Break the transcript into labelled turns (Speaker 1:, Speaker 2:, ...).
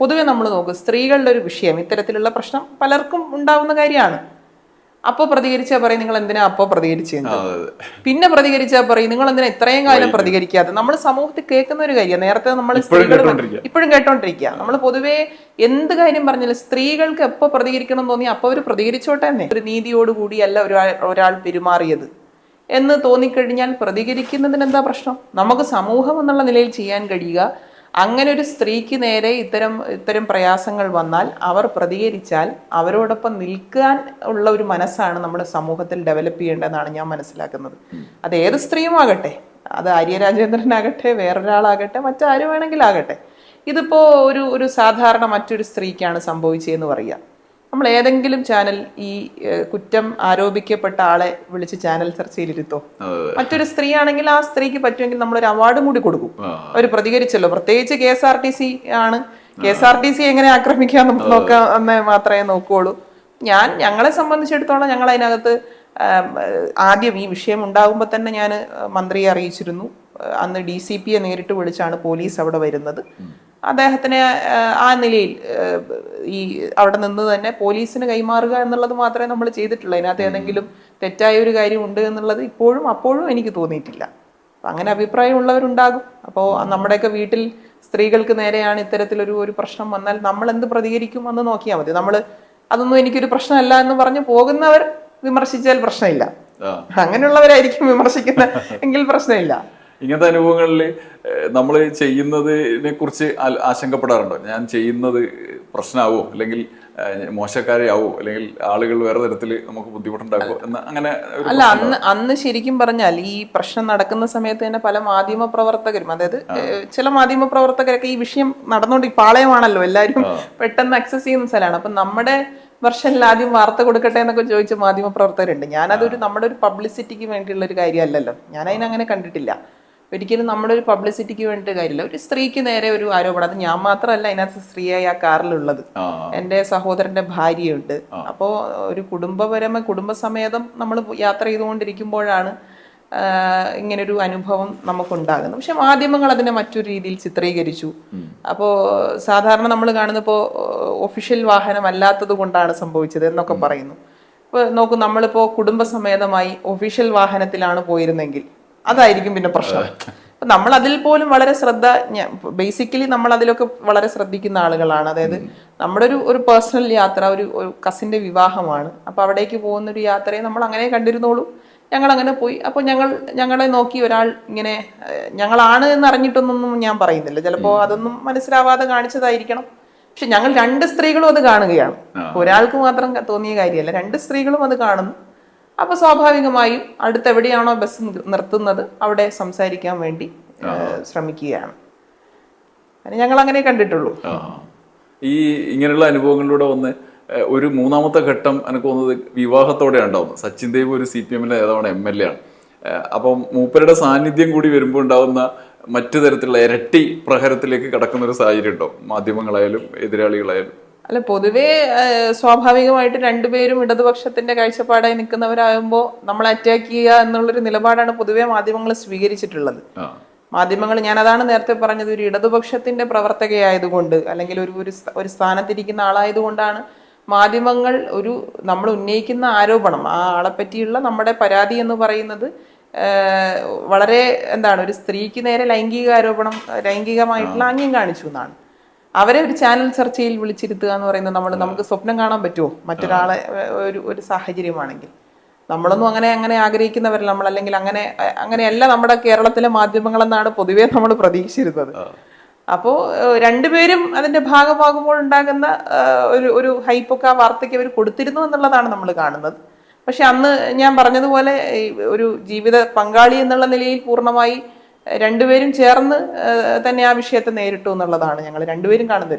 Speaker 1: പൊതുവെ നമ്മൾ നോക്കും സ്ത്രീകളുടെ ഒരു വിഷയം ഇത്തരത്തിലുള്ള പ്രശ്നം പലർക്കും ഉണ്ടാവുന്ന കാര്യമാണ്. അപ്പോൾ പ്രതികരിച്ചാൽ പറയും നിങ്ങൾ എന്തിനാ അപ്പോൾ പ്രതികരിച്ചത്
Speaker 2: അതെ
Speaker 1: പിന്നെ പ്രതികരിച്ചാൽ പറയും നിങ്ങൾ എന്തിനാ ഇത്രയും കാലം പ്രതികരിക്കാതെ നമ്മൾ സമൂഹത്തിൽ കേൾക്കുന്ന ഒരു കാര്യം നേരത്തെ നമ്മൾ
Speaker 2: ഇപ്പോഴും
Speaker 1: സ്ത്രീകൾ. ഇപ്പോഴും കേട്ടോണ്ടിരിക്കുക നമ്മൾ പൊതുവേ എന്ത് കാര്യം പറഞ്ഞാലും സ്ത്രീകൾക്ക് എപ്പോൾ പ്രതികരിക്കണം എന്ന് തോന്നി അപ്പോൾ അവർ പ്രതികരിച്ചോട്ടെ തന്നെ. ഒരു നീതിയോടുകൂടിയല്ല ഒരാൾ ഒരാൾ പെരുമാറിയത്. എന്ന് തോന്നിക്കഴിഞ്ഞാൽ പ്രതികരിക്കുന്നതിന് എന്താ പ്രശ്നം? നമുക്ക് സമൂഹം എന്നുള്ള നിലയിൽ ചെയ്യാൻ കഴിയുക അങ്ങനെ ഒരു സ്ത്രീക്ക് നേരെ ഇത്തരം ഇത്തരം പ്രയാസങ്ങൾ വന്നാൽ അവർ പ്രതികരിച്ചാൽ അവരോടൊപ്പം നിൽക്കാൻ ഉള്ള ഒരു മനസ്സാണ് നമ്മുടെ സമൂഹത്തിൽ ഡെവലപ്പ് ചെയ്യേണ്ടതെന്നാണ് ഞാൻ മനസ്സിലാക്കുന്നത്. അത് ഏത് സ്ത്രീയുമാകട്ടെ അത് ആര്യ രാജേന്ദ്രനാകട്ടെ വേറൊരാളാകട്ടെ മറ്റാരും വേണമെങ്കിലാകട്ടെ. ഇതിപ്പോ ഒരു ഒരു സാധാരണ മറ്റൊരു സ്ത്രീക്കാണ് സംഭവിച്ചതെന്ന് പറയുക. നമ്മൾ ഏതെങ്കിലും ചാനൽ ഈ കുറ്റം ആരോപിക്കപ്പെട്ട ആളെ വിളിച്ച് ചാനൽ ചർച്ചയിലിരുത്തോ മറ്റൊരു സ്ത്രീ ആണെങ്കിൽ ആ സ്ത്രീക്ക് പറ്റുമെങ്കിൽ നമ്മൾ ഒരു അവാർഡും കൂടി കൊടുക്കും. അവർ പ്രതികരിച്ചല്ലോ. പ്രത്യേകിച്ച് K S R T C ആണ്. K S R T C എങ്ങനെ ആക്രമിക്കാൻ നോക്കാം എന്ന് മാത്രമേ നോക്കുകയുള്ളൂ ഞാൻ ഞങ്ങളെ സംബന്ധിച്ചിടത്തോളം ഞങ്ങൾ അതിനകത്ത് ആദ്യം ഈ വിഷയം ഉണ്ടാകുമ്പോൾ തന്നെ ഞാൻ മന്ത്രിയെ അറിയിച്ചിരുന്നു. അന്ന് ഡി സി പിയെ നേരിട്ട് വിളിച്ചാണ് പോലീസ് അവിടെ വരുന്നത്. അദ്ദേഹത്തിനെ ആ, നിലയിൽ ഈ അവിടെ നിന്ന് തന്നെ പോലീസിന് കൈമാറുക എന്നുള്ളത് മാത്രമേ നമ്മൾ ചെയ്തിട്ടുള്ളൂ. അതിനകത്ത് ഏതെങ്കിലും തെറ്റായ ഒരു കാര്യം ഉണ്ട് എന്നുള്ളത് ഇപ്പോഴും അപ്പോഴും എനിക്ക് തോന്നിയിട്ടില്ല. അങ്ങനെ അഭിപ്രായമുള്ളവരുണ്ടാകും. അപ്പോൾ നമ്മുടെയൊക്കെ വീട്ടിൽ സ്ത്രീകൾക്ക് നേരെയാണ് ഇത്തരത്തിലൊരു ഒരു പ്രശ്നം വന്നാൽ നമ്മൾ എന്ത് പ്രതികരിക്കും എന്ന് നോക്കിയാൽ മതി. നമ്മൾ അതൊന്നും എനിക്കൊരു പ്രശ്നമല്ല എന്ന് പറഞ്ഞ് പോകുന്നവർ വിമർശിച്ചാൽ പ്രശ്നമില്ല. അങ്ങനെയുള്ളവരായിരിക്കും വിമർശിക്കുന്ന എങ്കിൽ പ്രശ്നമില്ല.
Speaker 2: ഇങ്ങനത്തെ അനുഭവങ്ങളിൽ നമ്മൾ ചെയ്യുന്നതിനെ കുറിച്ച് ആശങ്കപ്പെടാറുണ്ടോ? ഞാൻ ചെയ്യുന്നത് പ്രശ്നമാവോ അല്ലെങ്കിൽ മോശക്കാരെയാവോ അല്ലെങ്കിൽ ആളുകൾ വേറെ തരത്തിൽ നമുക്ക് ബുദ്ധിമുട്ടുണ്ടാക്കുമോ എന്ന് അങ്ങനെ
Speaker 1: അല്ല അന്ന് അന്ന് ശരിക്കും പറഞ്ഞാൽ ഈ പ്രശ്നം നടക്കുന്ന സമയത്ത് തന്നെ പല മാധ്യമ പ്രവർത്തകരും അതായത് ചില മാധ്യമ പ്രവർത്തകരൊക്കെ ഈ വിഷയം നടന്നുകൊണ്ട് പാളയമാണല്ലോ എല്ലാവരും പെട്ടെന്ന് അക്സസ് ചെയ്യുന്ന സ്ഥലമാണ്. അപ്പൊ നമ്മുടെ വെർഷനിൽ ആദ്യം വാർത്ത കൊടുക്കട്ടെ എന്നൊക്കെ ചോദിച്ച മാധ്യമ പ്രവർത്തകരുണ്ട് ഞാനതൊരു നമ്മുടെ ഒരു പബ്ലിസിറ്റിക്ക് വേണ്ടിയുള്ള ഒരു കാര്യമല്ലല്ലോ. ഞാൻ അതിനങ്ങനെ കണ്ടിട്ടില്ല. ഒരിക്കലും നമ്മുടെ ഒരു പബ്ലിസിറ്റിക്ക് വേണ്ടിയിട്ട് കാര്യമില്ല. ഒരു സ്ത്രീക്ക് നേരെ ഒരു ആരോപണം. അത് ഞാൻ മാത്രമല്ല അതിനകത്ത് സ്ത്രീയായി ആ കാറിലുള്ളത്. എന്റെ സഹോദരന്റെ ഭാര്യയുണ്ട്. അപ്പോൾ ഒരു കുടുംബപരമ കുടുംബസമേതം നമ്മൾ യാത്ര ചെയ്തുകൊണ്ടിരിക്കുമ്പോഴാണ് ഇങ്ങനൊരു അനുഭവം നമുക്കുണ്ടാകുന്നത്. പക്ഷെ മാധ്യമങ്ങൾ അതിനെ മറ്റൊരു രീതിയിൽ ചിത്രീകരിച്ചു. അപ്പോൾ സാധാരണ നമ്മൾ കാണുന്നപ്പോൾ ഒഫീഷ്യൽ വാഹനം അല്ലാത്തത് കൊണ്ടാണ് സംഭവിച്ചത് എന്നൊക്കെ പറയുന്നു. ഇപ്പോൾ നോക്കൂ നമ്മളിപ്പോ കുടുംബസമേതമായി ഒഫീഷ്യൽ വാഹനത്തിലാണ് പോയിരുന്നെങ്കിൽ അതായിരിക്കും പിന്നെ പ്രശ്നം. അപ്പൊ നമ്മൾ അതിൽ പോലും വളരെ ശ്രദ്ധ ബേസിക്കലി നമ്മൾ അതിലൊക്കെ വളരെ ശ്രദ്ധിക്കുന്ന ആളുകളാണ്. അതായത് നമ്മുടെ ഒരു ഒരു പേഴ്സണൽ യാത്ര ഒരു ഒരു കസിന്റെ വിവാഹമാണ്. അപ്പൊ അവിടേക്ക് പോകുന്ന ഒരു യാത്രയെ നമ്മൾ അങ്ങനെ കണ്ടിരുന്നോളൂ. ഞങ്ങൾ അങ്ങനെ പോയി. അപ്പോൾ ഞങ്ങൾ ഞങ്ങളെ നോക്കി ഒരാൾ ഇങ്ങനെ ഞങ്ങളാണ് എന്ന് അറിഞ്ഞിട്ടൊന്നും ഞാൻ പറയുന്നില്ല. ചിലപ്പോ അതൊന്നും മനസ്സിലാവാതെ കാണിച്ചതായിരിക്കണം. പക്ഷെ ഞങ്ങൾ രണ്ട് സ്ത്രീകളും അത് കാണുകയാണ്. ഒരാൾക്ക് മാത്രം തോന്നിയ കാര്യമല്ല. രണ്ട് സ്ത്രീകളും അത് കാണുന്നു. അപ്പൊ സ്വാഭാവികമായും അടുത്തെവിടെയാണോ ബസ് നിർ- നിർത്തുന്നത് അവിടെ സംസാരിക്കാൻ വേണ്ടി ശ്രമിക്കുകയാണ്. ഞങ്ങൾ അങ്ങനെ കണ്ടിട്ടുള്ളൂ.
Speaker 2: ഈ ഇങ്ങനെയുള്ള അനുഭവങ്ങളിലൂടെ വന്ന് ഒരു മൂന്നാമത്തെ ഘട്ടം എനിക്ക് തോന്നുന്നത് വിവാഹത്തോടെ ഉണ്ടാവുന്നത് സച്ചിൻ ദേവ് ഒരു സി പി എമ്മിലെ നേതാവാണ് എം എൽ എ ആണ്. അപ്പം മൂപ്പരുടെ സാന്നിധ്യം കൂടി വരുമ്പോൾ ഉണ്ടാകുന്ന മറ്റു തരത്തിലുള്ള ഇരട്ടി പ്രഹരത്തിലേക്ക് കടക്കുന്ന ഒരു സാഹചര്യം ഉണ്ടോ? മാധ്യമങ്ങളായാലും എതിരാളികളായാലും?
Speaker 1: അല്ല പൊതുവേ സ്വാഭാവികമായിട്ട് രണ്ടുപേരും ഇടതുപക്ഷത്തിന്റെ കാഴ്ചപ്പാടായി നിൽക്കുന്നവരാകുമ്പോൾ നമ്മൾ അറ്റാക്ക് ചെയ്യുക എന്നുള്ളൊരു നിലപാടാണ് പൊതുവേ മാധ്യമങ്ങൾ സ്വീകരിച്ചിട്ടുള്ളത്. മാധ്യമങ്ങൾ ഞാൻ അതാണ് നേരത്തെ പറഞ്ഞത് ഒരു ഇടതുപക്ഷത്തിന്റെ പ്രവർത്തകയായതുകൊണ്ട് അല്ലെങ്കിൽ ഒരു ഒരു സ്ഥാനത്തിരിക്കുന്ന ആളായതുകൊണ്ടാണ് മാധ്യമങ്ങൾ ഒരു നമ്മൾ ഉന്നയിക്കുന്ന ആരോപണം ആ ആളെ പറ്റിയുള്ള നമ്മുടെ പരാതി എന്ന് പറയുന്നത് വളരെ എന്താണ് ഒരു സ്ത്രീക്ക് നേരെ ലൈംഗിക ആരോപണം ലൈംഗികമായിട്ടുള്ള ആംഗ്യം കാണിച്ചു എന്നാണ്. അവരെ ഒരു ചാനൽ ചർച്ചയിൽ വിളിച്ചിരുത്തുക എന്ന് പറയുന്നത് നമ്മൾ നമുക്ക് സ്വപ്നം കാണാൻ പറ്റുമോ? മറ്റൊരാളെ ഒരു ഒരു സാഹചര്യമാണെങ്കിൽ. നമ്മളൊന്നും അങ്ങനെ അങ്ങനെ ആഗ്രഹിക്കുന്നവരല്ല. നമ്മൾ അല്ലെങ്കിൽ അങ്ങനെ അങ്ങനെയല്ല നമ്മുടെ കേരളത്തിലെ മാധ്യമങ്ങളെന്നാണ് പൊതുവെ നമ്മൾ പ്രതീക്ഷിച്ചിരുന്നത്. അപ്പോൾ രണ്ടുപേരും അതിന്റെ ഭാഗമാകുമ്പോൾ ഉണ്ടാകുന്ന ഒരു ഒരു ഹൈപ്പൊക്കെ ആ വാർത്തയ്ക്ക് അവർ കൊടുത്തിരുന്നു എന്നുള്ളതാണ് നമ്മൾ കാണുന്നത്. പക്ഷെ അന്ന് ഞാൻ പറഞ്ഞതുപോലെ ഒരു ജീവിത പങ്കാളി എന്നുള്ള നിലയിൽ പൂർണമായി രണ്ടുപേരും ചേർന്ന് തന്നെ ആ വിഷയത്തെ നേരിട്ടു എന്നുള്ളതാണ് ഞങ്ങൾ രണ്ടുപേരും കാണുന്നത്.